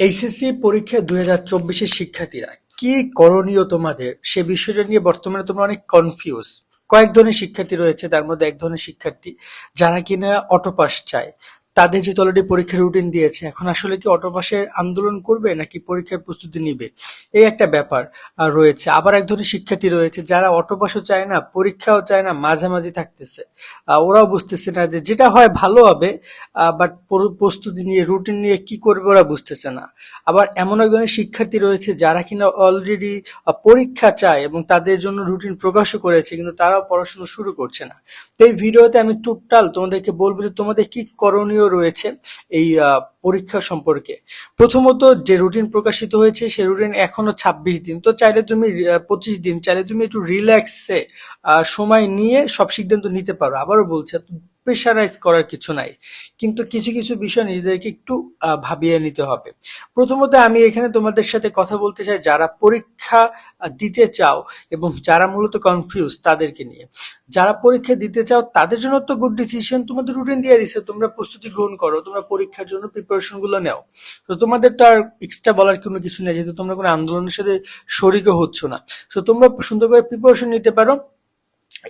HSC পরীক্ষা দুই হাজার চব্বিশের শিক্ষার্থীরা, কি করণীয় তোমাদের? সে বিষয়টা নিয়ে বর্তমানে তোমরা অনেক কনফিউজ কয়েক ধরনের শিক্ষার্থী রয়েছে, তার মধ্যে এক ধরনের শিক্ষার্থী যারা কিনা অটোপাস চায়। তাদের যেহেতু অলরেডি পরীক্ষার রুটিন দিয়েছে, এখন আসলে কি অটোপাসের আন্দোলন করবে নাকি পরীক্ষার প্রস্তুতি নিবে? এই একটা ব্যাপার রয়েছে। আবার এক ধরনের শিক্ষার্থী রয়েছে যারা অটোপাসও চায় না, পরীক্ষাও চায় না, মাঝামাঝি থাকতেছে। ওরাও বুঝতেছে না যে যেটা হয় ভালো হবে বাট প্রস্তুতি নিয়ে রুটিন নিয়ে কি করবে ওরা বুঝতেছে না। আবার এমন এক ধরনের শিক্ষার্থী রয়েছে যারা কিনা অলরেডি পরীক্ষা চায় এবং তাদের জন্য রুটিন প্রকাশও করেছে, কিন্তু তারাও পড়াশোনা শুরু করছে না। তো এই ভিডিওতে আমি টোটাল তোমাদেরকে বলব যে তোমাদের কি করণীয় রয়েছে এই পরীক্ষা সম্পর্কে। প্রথমত যে রুটিন প্রকাশিত হয়েছে, সে রুটিন এখনও ছাব্বিশ দিন। তো চাইলে তুমি পঁচিশ দিন, চাইলে তুমি একটু রিল্যাক্সে সময় নিয়ে সব সিদ্ধান্ত নিতে পারো। আবারও বলছে প্রেশারাইজ করার কিছু নাই। কিন্তু কিছু কিছু বিষয় নিজেদেরকে একটু ভাবিয়ে নিতে হবে। প্রথমত আমি এখানে তোমাদের সাথে কথা বলতে চাই যারা পরীক্ষা দিতে চাও এবং যারা মূলত কনফিউজ তাদেরকে নিয়ে। যারা পরীক্ষা দিতে চাও তাদের জন্য তো গুড ডিসিশন তোমাদের রুটিন দিয়ে দিছে। তোমরা প্রস্তুতি গ্রহণ করো, তোমরা পরীক্ষার জন্য প্রিপারেশনগুলো নেও। তো তোমাদের তো আর এক্সট্রা বলার কোনো কিছু নেই, যেহেতু তোমরা কোনো আন্দোলনের সাথে শরিকও হচ্ছ না। তো তোমরা সুন্দর করে প্রিপারেশন নিতে পারো।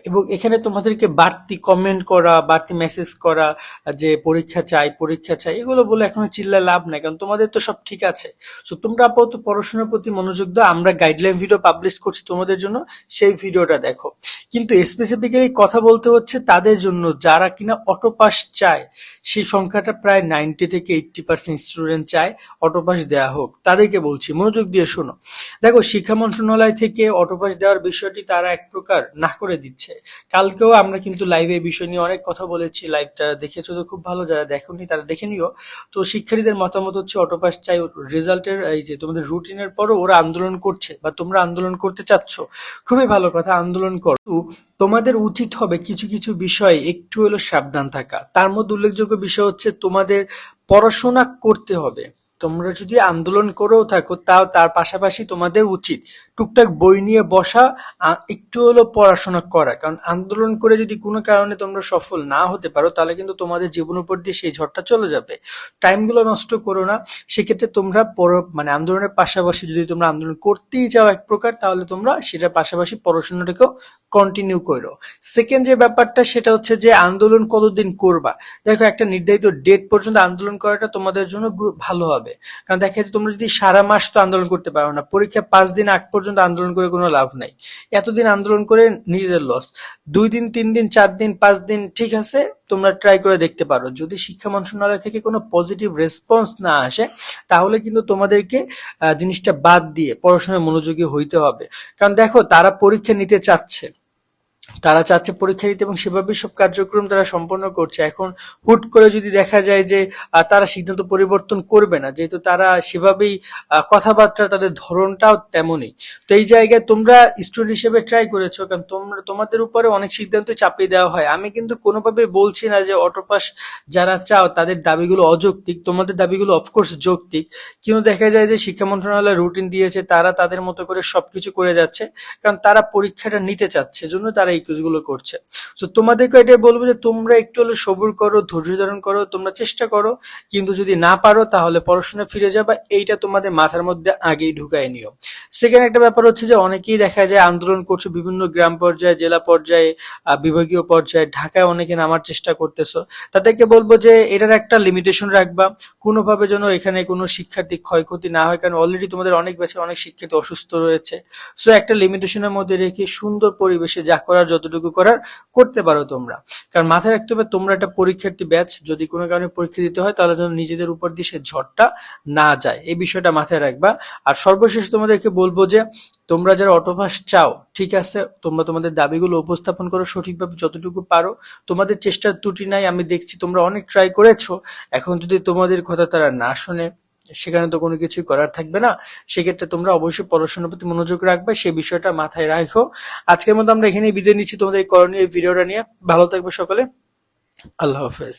এবং এখানে তোমাদেরকে বাড়তি কমেন্ট করা, বাড়তি মেসেজ করা, যে পরীক্ষা চাই পরীক্ষা চাই, এগুলো বলে এখন চিল্লা লাভ নাই, কারণ তোমাদের তো সব ঠিক আছে। সো তোমরা আপাতত পড়াশোনার প্রতি মনোযোগ দাও, আমরা গাইডলাইন ভিডিও পাবলিশ করছি তোমাদের জন্য, সেই ভিডিওটা দেখো। কিন্তু স্পেসিফিক্যালি কথা বলতে হচ্ছে তাদের জন্য, যারা কিনা অটোপাস চায়, সেই সংখ্যাটা প্রায় নাইনটি থেকে এইটটি পার্সেন্ট স্টুডেন্ট চায় অটোপাস দেওয়া হোক। তাদেরকে বলছি, মনোযোগ দিয়ে শোনো। দেখো, শিক্ষা মন্ত্রণালয় থেকে অটোপাস দেওয়ার বিষয়টি তারা এক প্রকার না করে দিচ্ছে। কালকেও আমরা কিন্তু লাইভে এই বিষয় নিয়ে অনেক কথা বলেছি। লাইভটা দেখেছ তো, খুব ভালো। যারা দেখোনি তারা দেখে নিও। তো শিক্ষার্থীদের মতামত হচ্ছে, অটোপাস চাই রেজাল্টের এই যে তোমাদের রুটিনের পরও ওরা আন্দোলন করছে বা তোমরা আন্দোলন করতে চাচ্ছ। খুবই ভালো কথা, আন্দোলন করো। তোমাদের উচিত হবে কিছু কিছু বিষয়ে একটু হলেও সাবধান থাকা। তার মধ্যে উল্লেখযোগ্য বিষয় হচ্ছে, তোমাদের পড়াশোনা করতে হবে। তোমরা যদি আন্দোলন করেও থাকো, তাও তার পাশাপাশি তোমাদের উচিত টুকটাক বই নিয়ে বসা একটু হলেও পড়াশোনা করা। কারণ আন্দোলন করে যদি কোনো কারণে তোমরা সফল না হতে পারো, তাহলে কিন্তু তোমাদের জীবন উপর দিয়ে সেই ঝড়টা চলে যাবে। টাইমগুলো নষ্ট করো না। সেক্ষেত্রে তোমরা মানে আন্দোলনের পাশাপাশি যদি তোমরা আন্দোলন করতেই যাও এক প্রকার, তাহলে তোমরা সেটার পাশাপাশি পড়াশোনাটাকেও কন্টিনিউ করো সেকেন্ড যে ব্যাপারটা, সেটা হচ্ছে যে আন্দোলন কতদিন করবা? দেখো, একটা নির্ধারিত ডেট পর্যন্ত আন্দোলন করাটা তোমাদের জন্য ভালো হবে। কারণ দেখা যাচ্ছে তোমরা যদি সারা মাস তো আন্দোলন করতে পারো না, পরীক্ষা পাঁচ দিন আগ পর্যন্ত আন্দোলন করে কোনো লাভ নাই। এতদিন আন্দোলন করে নিজেদের লস দুই দিন, তিন দিন, চার দিন, পাঁচ দিন, ঠিক আছে? তোমরা ট্রাই করে দেখতে পারো। যদি শিক্ষা মন্ত্রণালয় থেকে কোনো পজিটিভ রেসপন্স না আসে, তাহলে কিন্তু তোমাদেরকে জিনিসটা বাদ দিয়ে পড়াশোনায় মনোযোগী হইতে হবে। কারণ দেখো, তারা পরীক্ষা নিতে চাচ্ছে। তারা চাচ্ছে পরীক্ষা দিতে এবং সেভাবে সব কার্যক্রম তারা সম্পন্ন করছে। এখন হুট করে যদি দেখা যায় যে তারা সিদ্ধান্ত পরিবর্তন করবে না, যেহেতু তারা সেভাবেই কথাবার্তা, তাদের ধরনটাও তেমনই। তো এই জায়গায় তোমরা স্টুডেন্ট হিসেবে ট্রাই করেছ, কারণ তোমরা, তোমাদের উপরে অনেক সিদ্ধান্ত চাপিয়ে দেওয়া হয়। আমি কিন্তু কোনোভাবে বলছি না যে অটোপাস যারা চাও, তাদের দাবিগুলো অযৌক্তিক, তোমাদের দাবিগুলো অফকোর্স যৌক্তিক। কিন্তু দেখা যায় যে, শিক্ষা মন্ত্রণালয় রুটিন দিয়েছে, তারা তাদের মতো করে সবকিছু করে যাচ্ছে, কারণ তারা পরীক্ষাটা নিতে চাচ্ছে জন্য তারা এই কাজগুলো করছে। তো তোমাদেরকে এটাই বলব যে, তোমরা একটু হলে সবুর করো, ধৈর্য ধারণ করো, তোমরা চেষ্টা করো, কিন্তু যদি না পারো, তাহলে পড়াশোনা ফিরে যাবা, এইটা তোমাদের মাথার মধ্যে আগেই ঢুকায় নিও। সেকেন্ড একটা ব্যাপার হচ্ছে যে, অনেকেই দেখা যায় আন্দোলন করছ বিভিন্ন গ্রাম পর্যায়ে, জেলা পর্যায়ে বিভাগীয় পর্যায়ে, ঢাকায় অনেকে নামার চেষ্টা করতেছো। তাদেরকে বলব যে, এটার একটা লিমিটেশন রাখবা, কোনোভাবে যেন এখানে কোনো শিক্ষার্থী ক্ষয়ক্ষতি না হয়, কারণ অলরেডি তোমাদের অনেক ব্যাচে অনেক শিক্ষার্থী অসুস্থ রয়েছে। সো একটা লিমিটেশনের মধ্যে রেখে সুন্দর পরিবেশে যা করার যতটুকু করার করতে পারো তোমরা। কারণ মাথায় রাখতে হবে, তোমরা একটা পরীক্ষার্থী ব্যাচ যদি কোনো কারণে পরীক্ষা দিতে হয়, তাহলে যেন নিজেদের উপর দিয়ে সে ঝড়টা না যায়। এই বিষয়টা মাথায় রাখবা। আর সর্বশেষ তোমাদেরকে বলব যে, তোমরা যারা অটোপাস চাও, ঠিক আছে? তোমরা তোমাদের দাবিগুলো উপস্থাপন করো সঠিকভাবে যতটুকু পারো। তোমাদের চেষ্টার ত্রুটি নাই, আমি দেখছি তোমরা অনেক ট্রাই করেছ। এখন যদি তোমাদের কথা তারা না শোনে সেখানে তো কোনো কিছুই করার থাকবে না। সেক্ষেত্রে তোমরা অবশ্যই পড়াশোনার প্রতি মনোযোগ রাখবে, সে বিষয়টা মাথায় রাখো। আজকের মতো আমরা এখানেই বিদায় নিচ্ছি তোমাদের এই করণীয় ভিডিওটা নিয়ে। ভালো থাকবে সকলে। আল্লাহ হাফেজ।